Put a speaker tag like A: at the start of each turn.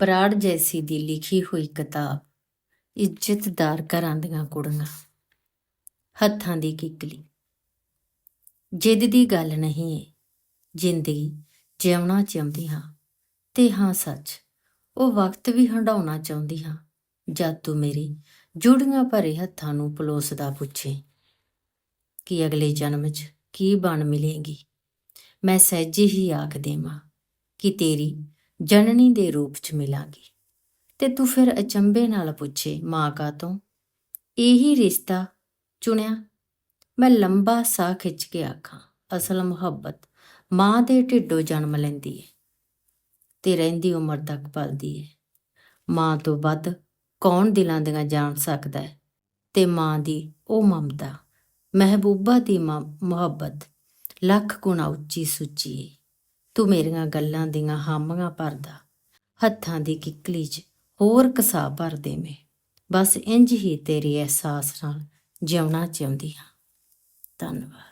A: ਬਰਾੜ ਜੈਸੀ ਦੀ ਲਿਖੀ ਹੋਈ ਕਿਤਾਬ ਇੱਜ਼ਤਦਾਰ ਘਰਾਂ ਦੀਆਂ ਕੁੜੀਆਂ, ਹੱਥਾਂ ਦੀ ਕਿੱਕਲੀ। ਜਿੱਦ ਦੀ ਗੱਲ ਨਹੀਂ ਏ, ਜ਼ਿੰਦਗੀ ਜਿਉਣਾ ਚਾਹੁੰਦੀ ਹਾਂ, ਤੇ ਹਾਂ ਸੱਚ, ਉਹ ਵਕਤ ਵੀ ਹੰਡਾਉਣਾ ਚਾਹੁੰਦੀ ਹਾਂ, ਜਦ ਤੂੰ ਮੇਰੀ ਜੁੜੀਆਂ ਭਰੇ ਹੱਥਾਂ ਨੂੰ ਪਲੋਸਦਾ ਪੁੱਛੇ, ਕਿ ਅਗਲੇ ਜਨਮ 'ਚ ਕੀ ਬਣ ਮਿਲੇਗੀ? ਮੈਂ ਸਹਿਜੇ ਹੀ ਆਖ ਦੇਵਾਂ ਕਿ ਤੇਰੀ ਜਨਨੀ ਦੇ ਰੂਪ 'ਚ ਮਿਲਾਂਗੀ। ਤੇ ਤੂੰ ਫਿਰ ਅਚੰਬੇ ਨਾਲ ਪੁੱਛੇ, ਮਾਂ ਕਾ ਤੋਂ, ਇਹੀ ਰਿਸ਼ਤਾ ਚੁਣਿਆ? ਮੈਂ ਲੰਬਾ ਸਾਹ ਖਿੱਚ ਕੇ ਆਖਾਂ, ਅਸਲ ਮੁਹੱਬਤ ਮਾਂ ਦੇ ਢਿੱਡੋਂ ਜਨਮ ਲੈਂਦੀ ਹੈ ਤੇ ਰਹਿੰਦੀ ਉਮਰ ਤੱਕ ਪਲਦੀ ਹੈ ਮਾਂ ਤੋਂ ਵੱਧ ਕੌਣ ਦਿਲਾਂ ਦੀਆਂ ਜਾਣ ਸਕਦਾ ਹੈ ਤੇ ਮਾਂ ਦੀ ਉਹ ਮਮਤਾ, ਮਹਿਬੂਬਾ ਦੀ ਮ- ਮੁਹੱਬਤ ਲੱਖ ਗੁਣਾ ਉੱਚੀ ਸੁੱਚੀ ਏ। ਤੂੰ ਮੇਰੀਆਂ ਗੱਲਾਂ ਦੀਆਂ ਹਾਮੀਆਂ ਭਰਦਾ ਹੱਥਾਂ ਦੀ ਕਿੱਕਲੀ 'ਚ ਹੋਰ ਕਸਾ ਭਰ ਦੇਵੇਂ ਬਸ ਇੰਜ ਹੀ ਤੇਰੇ ਅਹਿਸਾਸ ਨਾਲ ਜਿਉਣਾ ਚਾਹੁੰਦੀ ਹਾਂ। ਧੰਨਵਾਦ।